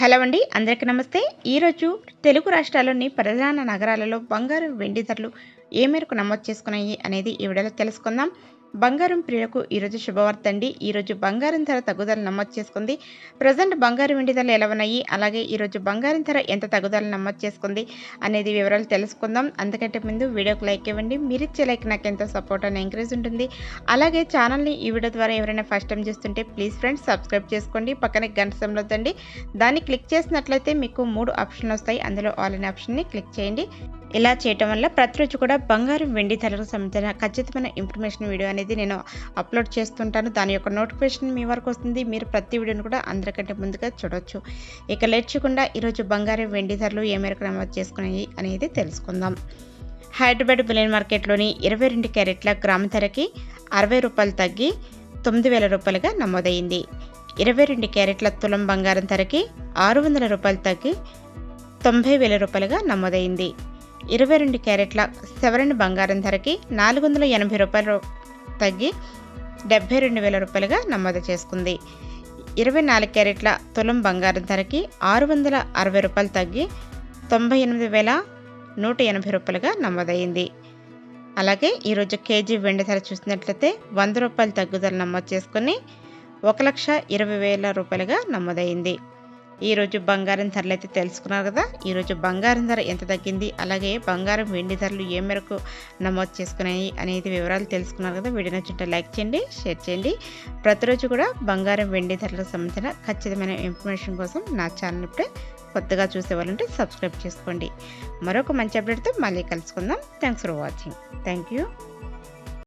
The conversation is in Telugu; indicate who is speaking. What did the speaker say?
Speaker 1: హలో అండి అందరికీ నమస్తే. ఈరోజు తెలుగు రాష్ట్రాల్లోని ప్రధాన నగరాలలో బంగారు వెండి ధరలు ఏ మేరకు నమోదు చేసుకున్నాయి అనేది ఈ వీడియోలో తెలుసుకుందాం. బంగారం ప్రియులకు ఈరోజు శుభవార్త అండి. ఈరోజు బంగారం ధర తగ్గుదల నమోదు చేసుకుంది. ప్రజెంట్ బంగారం వెండి ధరలు ఎలా ఉన్నాయి? అలాగే ఈరోజు బంగారం ధర ఎంత తగ్గుదల నమోదు చేసుకుంది అనేది వివరాలు తెలుసుకుందాం. అందుకంటే ముందు వీడియోకి లైక్ ఇవ్వండి. మీరు ఇచ్చే లైక్ నాకు ఎంతో సపోర్ట్ అని ఎంకరేజ్ ఉంటుంది. అలాగే ఛానల్ని ఈ వీడియో ద్వారా ఎవరైనా ఫస్ట్ టైం చూస్తుంటే ప్లీజ్ ఫ్రెండ్స్ సబ్స్క్రైబ్ చేసుకోండి. పక్కనే గంట సంలొద్దండి దాన్ని క్లిక్ చేసినట్లయితే మీకు మూడు ఆప్షన్లు వస్తాయి. అందులో ఆల్ అనే ఆప్షన్ని క్లిక్ చేయండి. ఇలా చేయటం వల్ల ప్రతిరోజు కూడా బంగారం వెండి ధరలకు సంబంధించిన ఖచ్చితమైన ఇన్ఫర్మేషన్ వీడియో అనేది నేను అప్లోడ్ చేస్తుంటాను. దాని యొక్క నోటిఫికేషన్ మీ వరకు వస్తుంది. మీరు ప్రతి వీడియోని కూడా అందరికంటే ముందుగా చూడొచ్చు. ఇక లేచకుండా ఈరోజు బంగారం వెండి ధరలు ఏ మేరకు నమోదు చేసుకున్నాయి అనేది తెలుసుకుందాం. హైదరాబాద్ బిలియన్ మార్కెట్లోని ఇరవై రెండు క్యారెట్ల గ్రామ ధరకి అరవై రూపాయలు తగ్గి తొమ్మిది వేల రూపాయలుగా నమోదైంది. ఇరవై రెండు క్యారెట్ల తులం బంగారం ధరకి ఆరు వందల రూపాయలు తగ్గి తొంభై వేల రూపాయలుగా నమోదైంది. ఇరవై రెండు క్యారెట్ల సెవెన్ బంగారం ధరకి నాలుగు వందల ఎనభై రూపాయలు తగ్గి డెబ్బై రెండు వేల రూపాయలుగా నమోదు చేసుకుంది. ఇరవై నాలుగు క్యారెట్ల తులం బంగారం ధరకి ఆరు వందల అరవై రూపాయలు తగ్గి తొంభై ఎనిమిది వేల నూట ఎనభై రూపాయలుగా నమోదైంది అలాగే ఈరోజు కేజీ వెండి ధర చూసినట్లయితే వంద రూపాయలు తగ్గుదల నమోదు చేసుకుని ఒక లక్ష ఇరవై వేల రూపాయలుగా నమోదైంది ఈరోజు బంగారం ధరలు అయితే తెలుసుకున్నారు కదా? ఈరోజు బంగారం ధర ఎంత తగ్గింది? అలాగే బంగారం వెండి ధరలు ఏ మేరకు నమోదు చేసుకున్నాయి అనేది వివరాలు తెలుసుకున్నారు కదా? వీడియో నచ్చుంటే లైక్ చేయండి షేర్ చేయండి. ప్రతిరోజు కూడా బంగారం వెండి ధరలకు సంబంధించిన ఖచ్చితమైన ఇన్ఫర్మేషన్ కోసం నా ఛానల్ ఇప్పుడే కొత్తగా చూసేవాళ్ళంటే సబ్స్క్రైబ్ చేసుకోండి. మరొక మంచి అప్డేట్తో మళ్ళీ కలుసుకుందాం. Thanks for watching. Thank you.